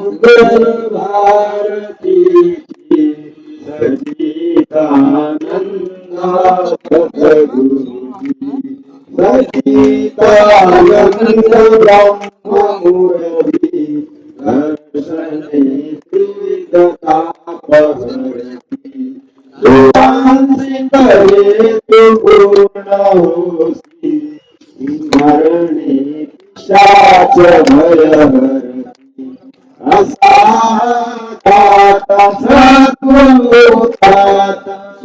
मंगल भारतीची सचितानंदा सद्गुरुजी सचितानंद ब्रह्ममुरली दर्शने त्रिविधतापहरति सुवांसि करे तु पूर्ण होसि स्मरणे पिशाच भयहरति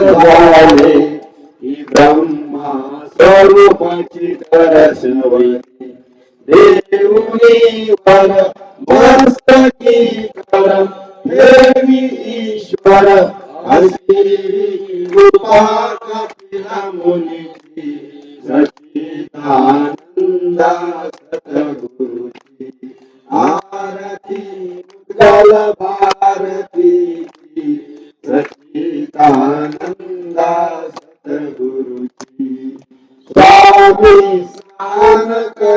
ईश्वर झाले ही ब्रह्मा स्वरूपाची दर्शवली देऊनी वर मस्तकी कर देवी ईश्वर अशी कृपा कपिला मुनीची सच्चिदानंदा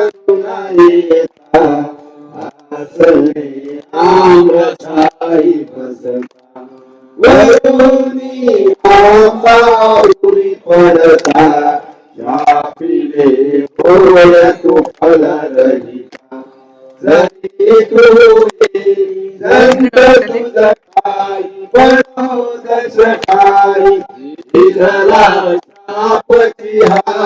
येता आसने आम्रसाई बसता वरुणी आंबाउरी पडता शापिले पोळ तू फल रहिता जरी तू दंड तुझ दशकाई विधला शापची हा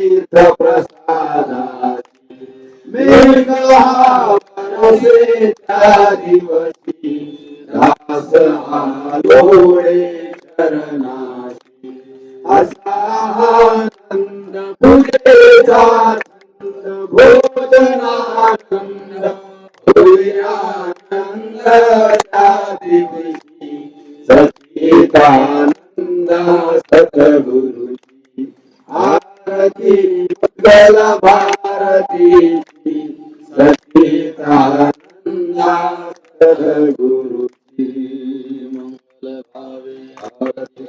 तीर्थ प्रसादाची मेघहावनसे त्या दिवशी दास आलोळे चरणाशी असा आनंद तुझेचा आनंद भोजनानंद आनंद त्या दिवशी सच्चिदानंद उद्गल भारतीची सच्चिदानंदा सद्गुरुजी मंगल भावे आरती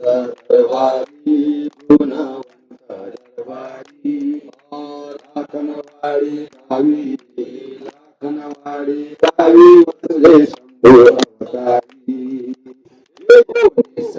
दरबारी गुणवंत दरबारी लाखनवाडी गावी लाखनवाडी गावी बसले शंभू अवतारी एकोणीस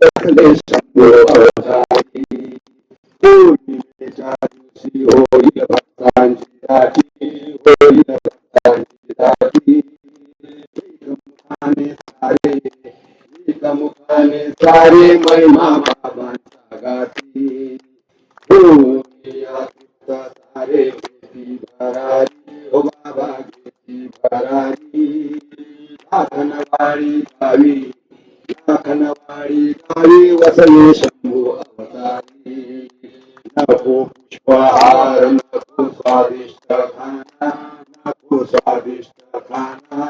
सारे घेती भरारी हो बाबा घेती भरारी। लाखनवाडी गावी लाखनवाडी गावी वसले शंभू अवतारी। नको पुष्पहार नको स्वादिष्ट खाना नको स्वादिष्ट खाना।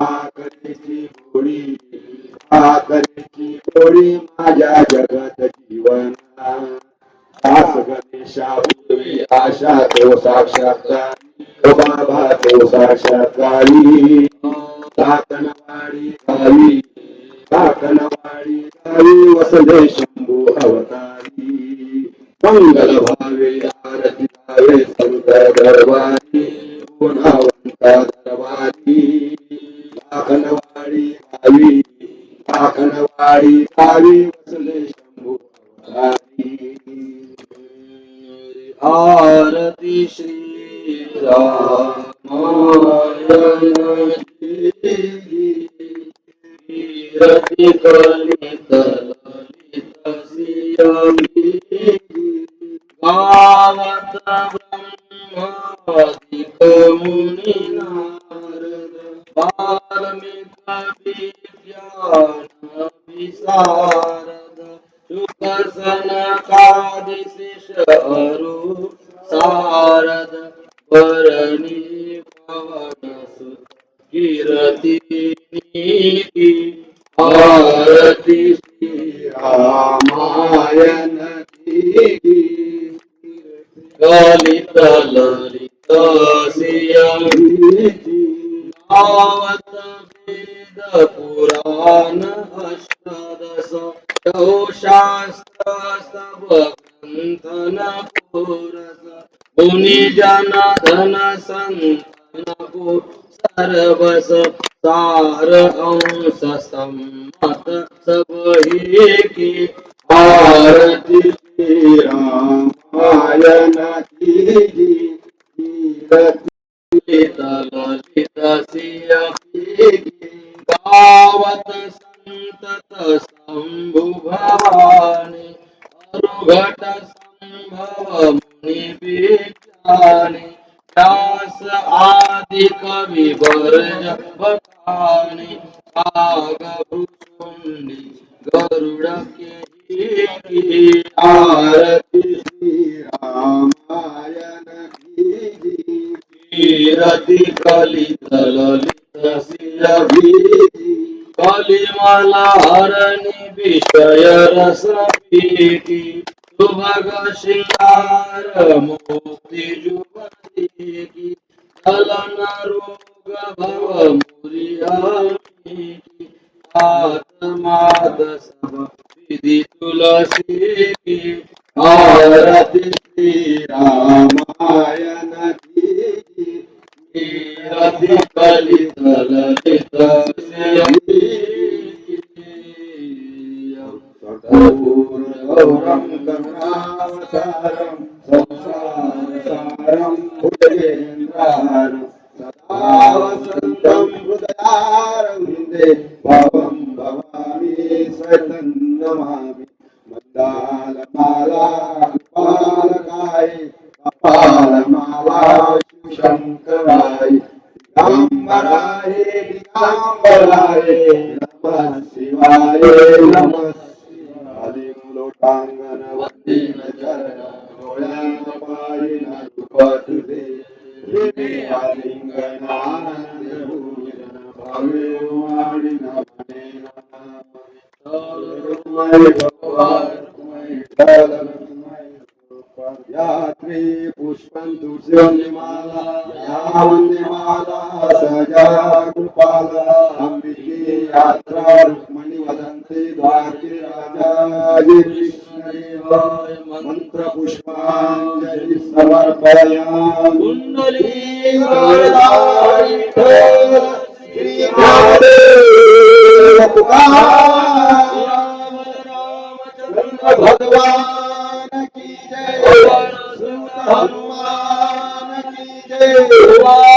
भाकरीची पोळी भाकरीची पोळी माझ्या जगत जीवना दास गणेशा पूर्वी आश साक्षात तो साक्षात्कारी ओ बाबा तो साक्षात्कारी। काकणवाडी गावी काकणवाडी गावी वसले शंभू अवतारी। मंगल भावे आरती गावे संत दरबारी, गुणावंता दरबारी। काकणवाडी गावी काकणवाडी गावी वसले शंभू अवतारी। आरती श्री रामायण कलित ललित सियामी सनकादिशिष अरु सारद वरणी पवन सुत कीरति नीति आरती श्री रामायण की ललित ललित सियी आवत मुनि जन धन संतन को सर्वस सार अंश सम्मत सब ही की आरती रामायण की ललित ललित सिय गावत संतत शंभु भवानी अरुघट आरती श्री रामायण कलित ललित सियी कलिमला हरणी श्रृंगार मोक्ति जुगति की। चलन रोग भव सब विधि तुलसी की आरती श्री रामायण की कीरति कलित दिगम्बराय नमः शिवाय नमः शिवाय लोटांगण वंदीन चरण डोळ्यांत पायिन तुझे हृदय आलिंगनानंद भूषण भावे वाणीन म्हणेन सर्वमय भगवान यात्री पुष्पन्तु शिवनिमाला या वन्दे सजा कृष्णदेवाय मन्त्र पुष्पाञ्जलि समर्पयामि। कुण्डली श्रीमहादेव भगवान की जय। हनुमान की जय।